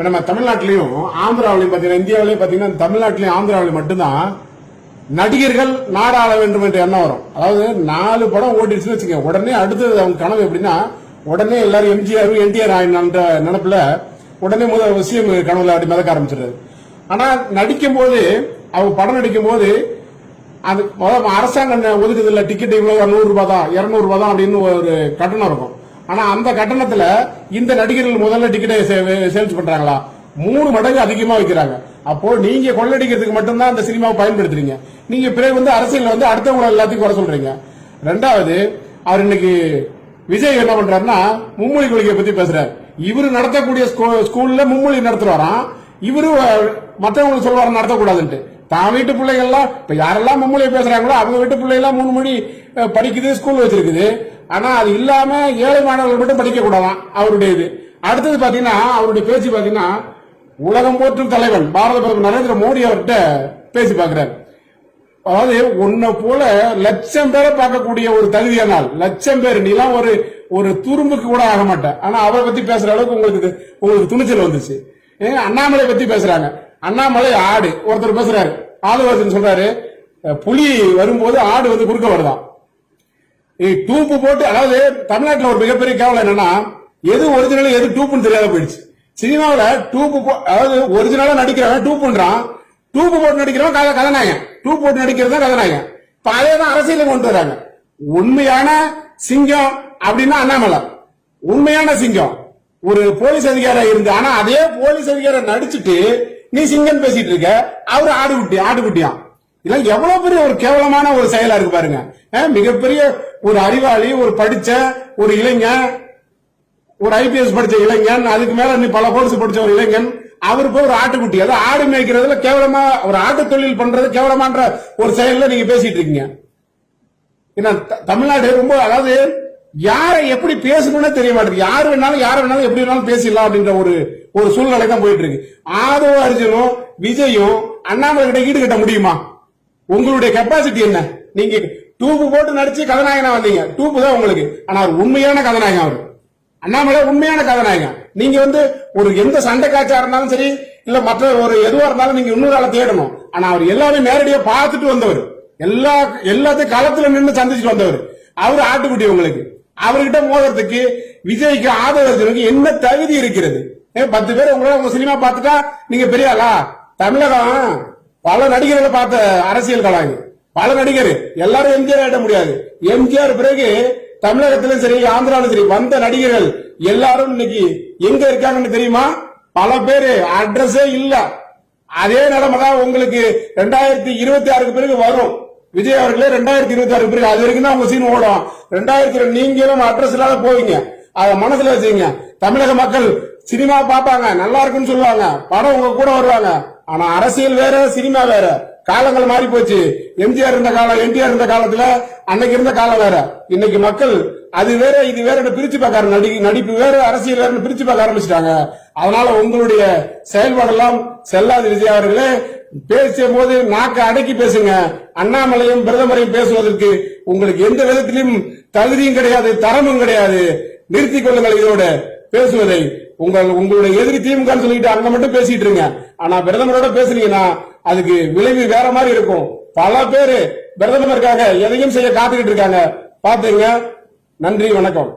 இப்போ நம்ம தமிழ்நாட்டிலையும் ஆந்திராவிலையும் பார்த்தீங்கன்னா இந்தியாவிலையும் பார்த்தீங்கன்னா தமிழ்நாட்டிலையும் ஆந்திராவிலையும் மட்டும்தான் நடிகர்கள் நாடாள வேண்டும் என்ற எண்ணம் வரும். அதாவது நாலு படம் ஓடிடுச்சுன்னு வச்சுக்கோங்க. உடனே அடுத்தது அவங்க கனவு எப்படின்னா உடனே எல்லாரும் எம்ஜிஆர் என்டிஆர் ஆயினான்ற நினைப்புல உடனே முதல் விஷயம் கனவுல அப்படி மிதக்க ஆரம்பிச்சிருது ஆனா நடிக்கும் போது அவங்க படம் நடிக்கும் போது அது அரசாங்கம் ஒதுக்குது இல்லை? டிக்கெட் இவ்வளவு நூறு ரூபாய் தான் இருநூறு ரூபாய் தான் அப்படின்னு ஒரு கட்டணம் இருக்கும். ஆனா அந்த கட்டணத்துல இந்த நடிகர்கள் முதல்ல டிக்கெட்டை சேல்ஸ் பண்றாங்களா? மூணு மடங்கு அதிகமா வைக்கிறாங்க. அப்போ நீங்க கொள்ளடிக்கிறதுக்கு மட்டும்தான் அந்த சினிமாவை பயன்படுத்துறீங்க. நீங்க பிறகு வந்து அரசியல் வந்து அடுத்தவங்க எல்லாத்தையும் குறை சொல்றீங்க. ரெண்டாவது அவர் இன்னைக்கு விஜய் என்ன பண்றாருன்னா மும்மொழி கொள்கையை பத்தி பேசுறாரு. இவரு நடத்தக்கூடிய ஸ்கூ- ஸ்கூல்ல மும்மொழி நடத்துறாராம் இவரு மற்றவங்களுக்கு சொல்வாரு நடத்தக்கூடாதுன்ட்டு. தான் வீட்டு பிள்ளைகள்லாம் இப்ப யாரெல்லாம் மும்மொழியை பேசுறாங்களோ அவங்க வீட்டு பிள்ளைகள்லாம் மூணு மொழி படிக்குது ஸ்கூல் வச்சிருக்குது. ஆனா அது இல்லாம ஏழை மாணவர்கள் மட்டும் படிக்க கூடாதான் அவருடைய இது அடுத்தது பாத்தீங்கன்னா அவருடைய பேச்சு பாத்தீங்கன்னா உலகம் போற்றும் தலைவன் பாரத பிரதமர் நரேந்திர மோடி அவர்கிட்ட பேசி பாக்குறாரு. அதாவது உன்னை போல லட்சம் பேரை பார்க்கக்கூடிய ஒரு தகுதியானால் லட்சம் பேர் நீலாம் ஒரு ஒரு துரும்புக்கு கூட ஆக மாட்டேன். ஆனா அவரை பத்தி பேசுற அளவுக்கு உங்களுக்கு உங்களுக்கு துணிச்சல் வந்துச்சு. ஏங்க அண்ணாமலை பத்தி பேசுறாங்க. அண்ணாமலை ஆடு ஒருத்தர் பேசுறாரு. ஆளுவாசன் சொல்றாரு. புலி வரும்போது ஆடு வந்து குறுக்க வருதான் டூப்பு போட்டு அதாவது தமிழ்நாட்டுல ஒரு மிகப்பெரிய கேவலம் என்னன்னா எது ஒரிஜினல் எது டூப்புன்னு தெரியாத போயிடுச்சு. சினிமாவில் டூப்பு போ- அதாவது ஒரிஜினலா நடிக்கிறவன் டூப்புன்றான் டூப்பு போட்டு நடிக்கிறவன் கதை கதாநாயகன். டூப் போட்டு நடிக்கிறது தான் கதாநாயகன். இப்போ அதே தான் அரசியல கொண்டு வராங்க. உண்மையான சிங்கம் அப்படின்னா அண்ணாமலை. உண்மையான சிங்கம். ஒரு போலீஸ் அதிகாரி இருந்து ஆனா அதே போலீஸ் அதிகாரி நடிச்சுட்டு நீ சிங்கம் பேசிட்டு இருக்க. அவரு ஆடுகுட்டி ஆடுகுட்டியான் இதெல்லாம் எவ்வளவு பெரிய ஒரு கேவலமான ஒரு செயலா இருக்கு பாருங்க. மிகப்பெரிய ஒரு அறிவாளி ஒரு படிச்ச ஒரு இளைஞன் ஒரு ஐபிஎஸ் படிச்ச இளைஞன் அதுக்கு மேல நீ பல கோர்ஸ் படிச்ச ஒரு இளைஞன் அவர் போய் ஒரு ஆட்டுக்குட்டி அதாவது ஆடு மேய்க்கிறதுல கேவலமா ஒரு ஆட்டு தொழில் பண்றது கேவலமான்ற ஒரு செயல்ல நீங்க பேசிட்டு இருக்கீங்க. ஏன்னா த- தமிழ்நாடு ரொம்ப அதாவது யாரை எப்படி பேசணும்னே தெரிய மாட்டேங்குது. யார் வேணாலும் யார் வேணாலும் எப்படி வேணாலும் பேசிடலாம் அப்படின்ற ஒரு ஒரு சூழ்நிலை தான் போயிட்டு இருக்கு ஆதவ அர்ஜுனும் விஜயும் அண்ணாமலை கிட்ட ஈடு கட்ட முடியுமா? உங்களுடைய கெப்பாசிட்டி என்ன? நீங்க டூப்பு போட்டு நடிச்சு கதாநாயகனா வந்தீங்க. டூப்பு தான் உங்களுக்கு. ஆனா அவர் உண்மையான கதாநாயகன் அவர். அண்ணாமலை உண்மையான கதாநாயகன். நீங்க வந்து ஒரு எந்த சண்டை காட்சியா இருந்தாலும் சரி இல்ல மற்ற ஒரு எதுவா இருந்தாலும் நீங்க இன்னொரு ஆளை தேடணும். ஆனா அவர் எல்லாமே நேரடியா பார்த்துட்டு வந்தவர். எல்லா எல்லாத்தையும் களத்துல நின்று சந்திச்சுட்டு வந்தவர். அவர் ஆட்டுக்குட்டி உங்களுக்கு. அவர்கிட்ட மோதுறதுக்கு விஜய்க்கு ஆதரவர்களுக்கு என்ன தகுதி இருக்கிறது? பத்து பேர் உங்களால உங்க சினிமா பார்த்துட்டா நீங்க பெரிய ஆளா தமிழகம் பல நடிகர்களை பார்த்த அரசியல் கலாங்க பல நடிகர். எல்லாரும் எம்ஜிஆர் ஆட்ட முடியாது. எம்ஜிஆர் பிறகு தமிழகத்திலும் சரி ஆந்திராலும் சரி வந்த நடிகர்கள் எல்லாரும் இன்னைக்கு எங்க இருக்காங்கன்னு தெரியுமா? பல பேரு அட்ரஸே இல்ல. அதே நிலைமை தான் உங்களுக்கு ரெண்டாயிரத்தி இருபத்தி ஆறுக்கு பிறகு வரும். விஜய் அவர்களே ரெண்டாயிரத்தி இருபத்தி ஆறு பிறகு அது வரைக்கும் தான் உங்க சீன் ஓடும். ரெண்டாயிரத்தி நீங்களும் அட்ரஸ் இல்லாத போவீங்க. அதை மனசுல வச்சுங்க தமிழக மக்கள் சினிமா பார்ப்பாங்க நல்லா இருக்குன்னு சொல்லுவாங்க. படம் உங்க கூட வருவாங்க. ஆனா அரசியல் வேற சினிமா வேற. காலங்கள் மாறி போச்சு. எம்ஜிஆர் இருந்த காலம் என்டிஆர் இருந்த காலத்துல அன்னைக்கு இருந்த காலம் வேற. இன்னைக்கு மக்கள் அது வேற இது வேற பிரிச்சு பார்க்க ஆரம்பி- நடி நடிப்பு வேற அரசியல் வேற பிரிச்சு பார்க்க ஆரம்பிச்சிட்டாங்க. அதனால உங்களுடைய செயல்பாடெல்லாம் செல்லாது விஜய் அவர்களே. பேசும் போது நாக்க அடக்கி பேசுங்க. அண்ணாமலையும் பிரதமரையும் பேசுவதற்கு உங்களுக்கு எந்த விதத்திலும் தகுதியும் கிடையாது தரமும் கிடையாது. நிறுத்திக் கொள்ளுங்கள் இதோட. பேசுவதை உங்கள் உங்களுடைய எதிரி திமுக சொல்லிட்டு அங்க மட்டும் பேசிட்டு இருங்க. ஆனா பிரதமரோட பேசுனீங்கன்னா அதுக்கு விளைவு வேற மாதிரி இருக்கும். பல பேரு பிரதமருக்காக எதையும் செய்ய காத்துக்கிட்டு இருக்காங்க. பாத்துங்க நன்றி வணக்கம்.